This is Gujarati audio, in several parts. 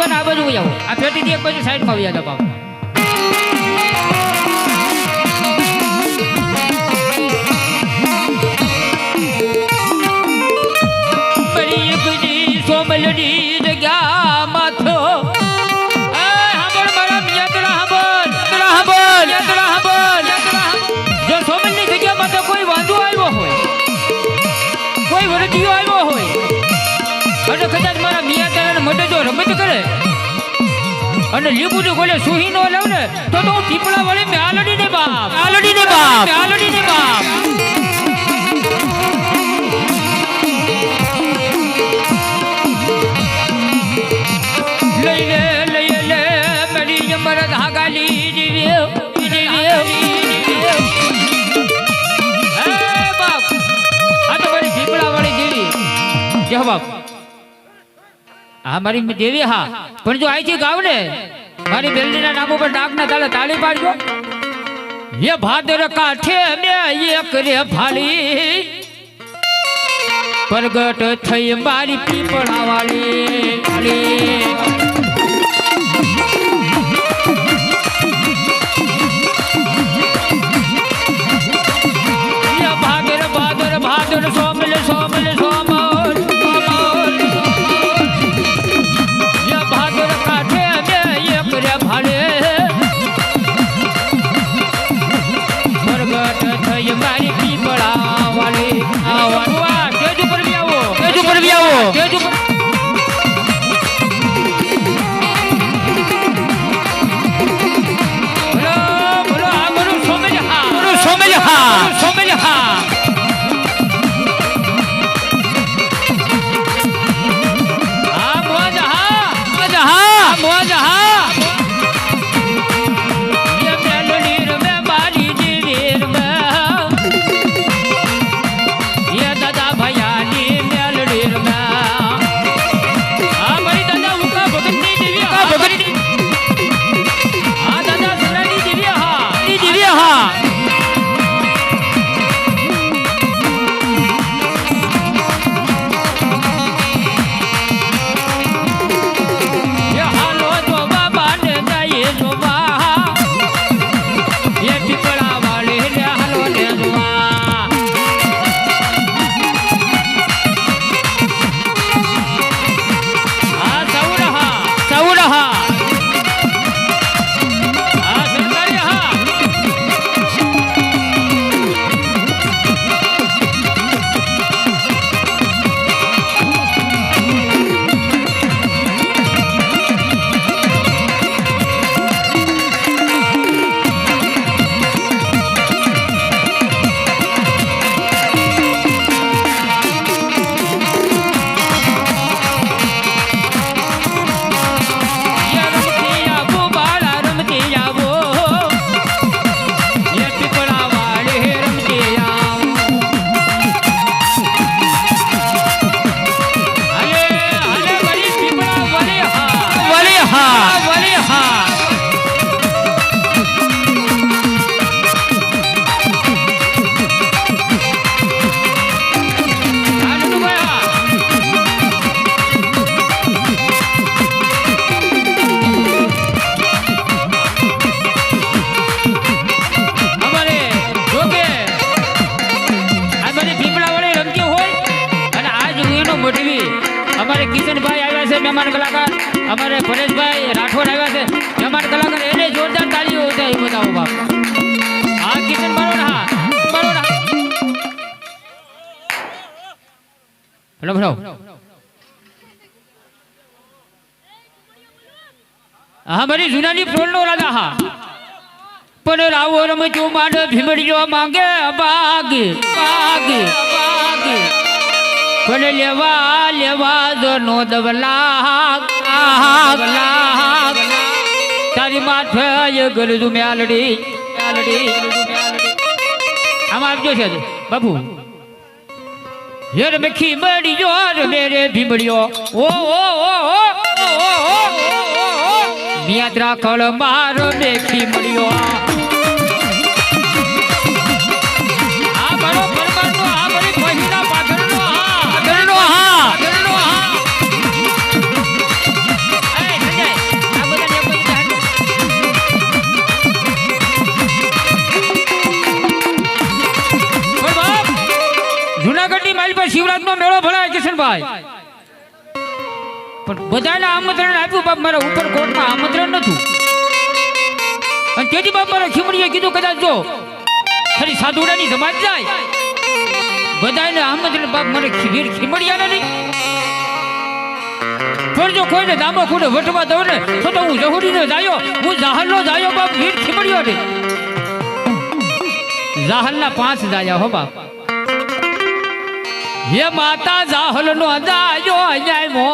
ઊભા આ બાજુ જાઓ આ પેટીથી એક બાજુ સાઈડમાં આવી જાય બાપા. અને લીંબુ જો ગોલે સુહી નો લઉં ને તો તો હું પીપળા વાળી મ્યાલડી ને બાપ. મ્યાલડી ને બાપ. મ્યાલડી ને બાપ. લઈ લે લઈ લે મેરી અમર ધાગાલી બાપ આ તો મારી પીપળા વાળી દેવી જય બાપ. હા, મારી દેવી, હા. પણ જો આઈથી ગાવ ને મારી બેલડીના નામ ઉપર ડાકના તાલે તાળી પાડજો. એ ભાદર કાઠે મે એક રે ફાળી પ્રગટ થઈ મારી પીપળા વાળી ઉપર બી આવ્યા છે મહેમાન કલાકાર. અમારે પરેશભાઈ રાઠોડ આવ્યા છે. મહેમાન કલાકાર, એને જોરદાર તાળીઓ બતાવો બાપ. હા કિશન ને હા. ને હા. મારી જૂનાની ફ્લોરનો રાજા, હા. પણ રાવો રમજો માડ ભીમડીઓ માંગે બાગ બાગ બાગ પણ લેવા લેવા જો નો દવલા તારી માથે ગરજુ મ્યાલડી મ્યાલડી. આમ આવજો છે બાપુ. હેર મેખી રે મેરે ભીમડીયો ઓ ઓ ઓ મિયાત્રા કળ માર મેખી મળ્યો. કિશનભાઈ પણ બધાને આમંત્રણ આપ્યું બાપ મારા ઉપર કોર્ટમાં આમંત્રણ નતું અને તેથી બાપ મારા ખીમડીએ કીધું, કદાચ જો ખરી સાધુડાની સમાજ જાય બધાને આમંત્રણ બાપ મને વીર ખીમડિયાને નહીં. પણ જો કોઈને દામો ખૂણે વટવા દઉં ને, તો તો હું જહુરીનો જાયો, હું જાહલનો જાયો બાપ, વીર ખીમડિયો ને જાહલના પાંચ જાયા હો બાપ. હે માતા જાહલનો જાયો અન્યાયમો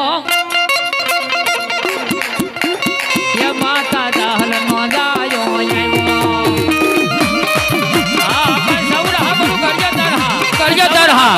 હે માતા જાહલનો જાયો અન્યાયમો આ ભાઈ સૌરા હા બરું કરજે તરહા કરજે તરહા.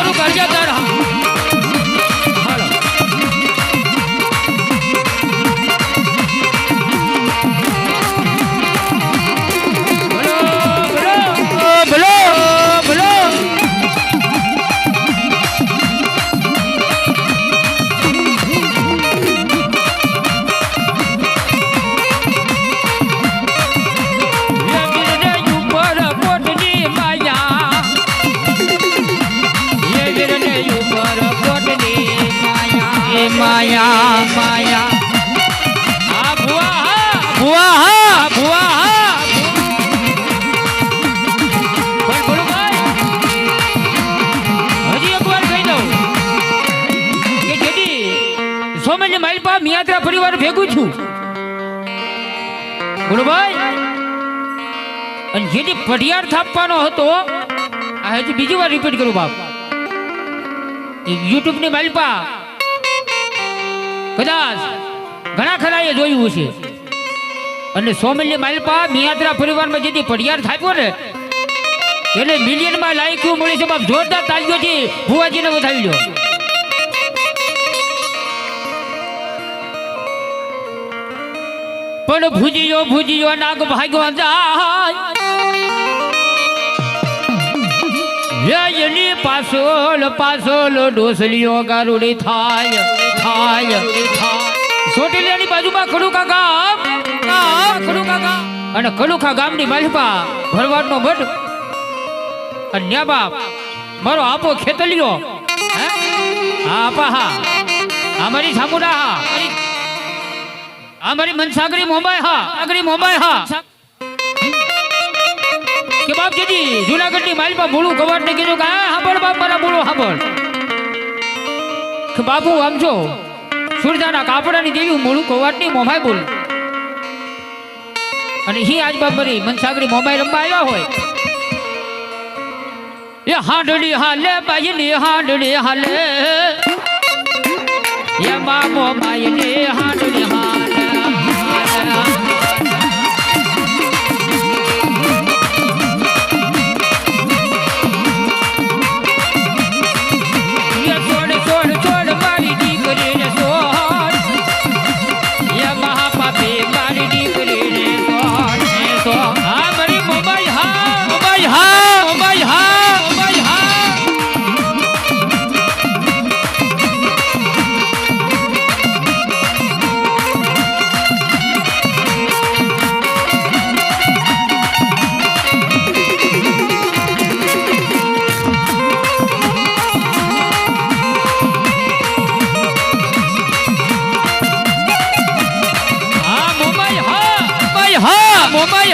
પરિવાર ભેગું છું. બોલો ભાઈ અને જે પઢિયાર થાપવાનો હતો, આ હજી બીજી વાર રિપીટ કરું બાપ. યુટ્યુબની માલપા, કદાચ ઘણા ખરા એ જોયું છે અને સોમલ્ય માલપા મિયાત્રા પરિવારમાં જેથી પઢિયાર થાપ્યો ને, એને મિલિયનમાં લાયકું મળી છે બાપ. જોરદાર તાલીઓથી ભુવાજીને વધાવી લ્યો પણ ભૂજીયો ભૂજીયો નાગ ભાગ્યો જાય. એની પાછળ પાછળ ડોસલીઓ ગારુડી થાય થાય સોટેલિયાની બાજુમાં ખડુકા ગામ ખડુકા ગામ. અને કડુખા ગામની બાજુમાં ભરવાડનો ભટ અને ન્યા બાપ, મારો આપો ખેતલિયો. હે? આપા હા. અમારી મારી સામુડા હા આ મારી મનસાગરી મોબાઈ, હા, સાગરી મોબાઈ, હા. કે બાપ જેજી જુનાગઢની માલમાં મૂળું કવાટ ને કીધું કે, હા, હાંભળ બાપ, મારા મૂળું હાંભળ. કે બાપુ, આમ જો, સુરજાના કાપડાની દેવી મૂળું કવાટની મોમાય બોલ. અને હી આજ બાપ મારી મનસાગરી મોમાઈ રમવા આવ્યા હોય. એ હાંડડી હાલે, બાઈની હાંડડી હાલે. એ મામો બાઈની હાંડળી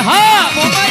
હા